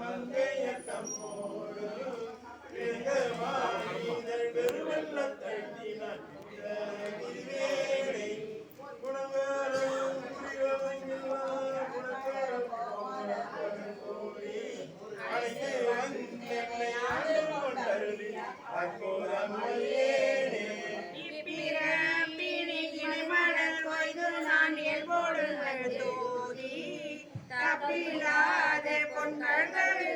இவை மங்கைய தம்மோடு இதழ் தட்டினான் திருவேணை குணங்களும் குடிகளும் குணங்களும் கோடி ஆண்டு கொண்டருளி தப்பில்லாத பொன்கள்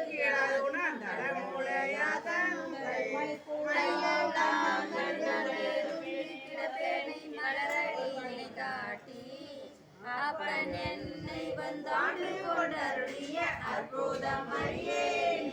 கிழதுணன் தடமுலையா தங்கள் கிடப்பேனை காட்டி அப்பன் என்னை வந்தாண்டு கொண்டருடைய அற்புதம் அறியேன்.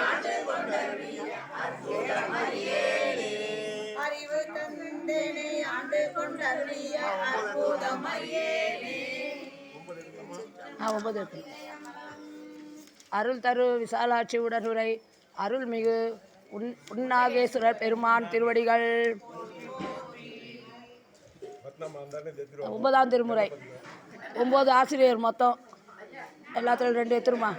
ஆண்டு கொண்டருளிய அற்புதம் அறியேனே அறிவு தந்தேனே ஆண்டு கொண்டருளிய அற்புதம் ஒன்பது அருள் தரு விசாலாட்சி உடனுரை அருள்மிகு உன் உன்னாகேஸ்வரர் பெருமான் திருவடிகள். ஒன்பதாம் திருமுறை. ஒம்பது ஆசிரியர் மொத்தம். எல்லாத்துலையும் ரெண்டு எத்துருமா?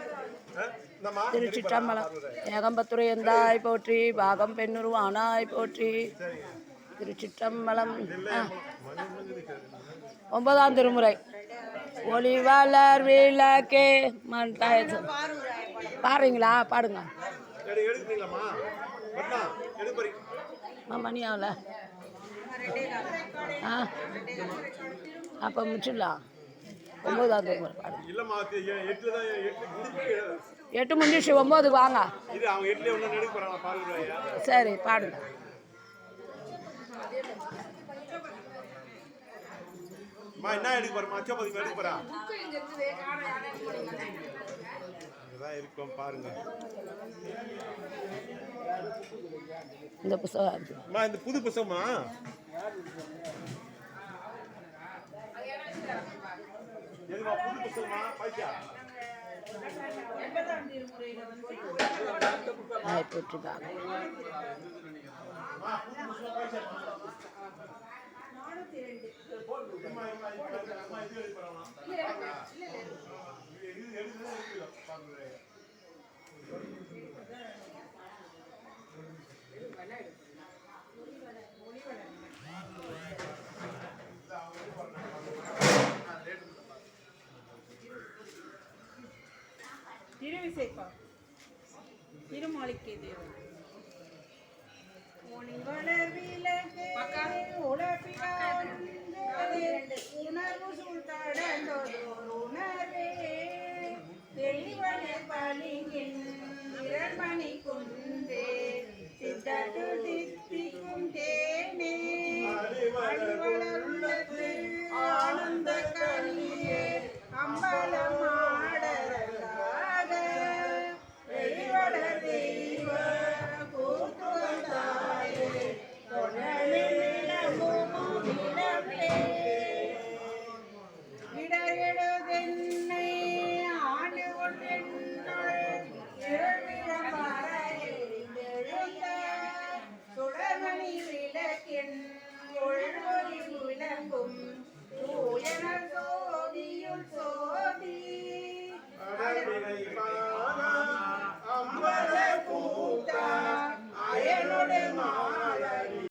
திருச்சிற்றம்பலம். ஏகம்பத்துறை எந்தாய் போற்றி பாகம் பெண்ணுருவானாய் போற்றி. திருச்சிற்றம்பலம். ஒன்பதாம் திருமுறை. ஒளி வளர் விளக்கே. மண் பாடுறீங்களா பாடுங்க. எடு எடுக்கிறீங்களாம்மா பட்னா மணி ஆகல ஆ? அப்போ முடிச்சிடலாம். பாடுங்க இல்லம்மா அது எ- எட்டுல தான் எட்டு எட்டு முடிஞ்சிச்சு ஒம்போதுக்கு வாங்க. சரி பாடுங்க. அம்மா என்ன எடுக்க போறமா அச்சப்பதிக்கு எடுக்க போறா இதுதான் இருக்கும் பாருங்க. இந்த. அம்மா இந்த புது புத்தகமா எதுமா புது புத்தகமா பாய்ச்சா ஆய் போற்றி பாகம் திருவிசைப்பா. திருமாளிக்கை தேவன் ஒளிவளர் விளக்கே உலப்பினான் உணர்வு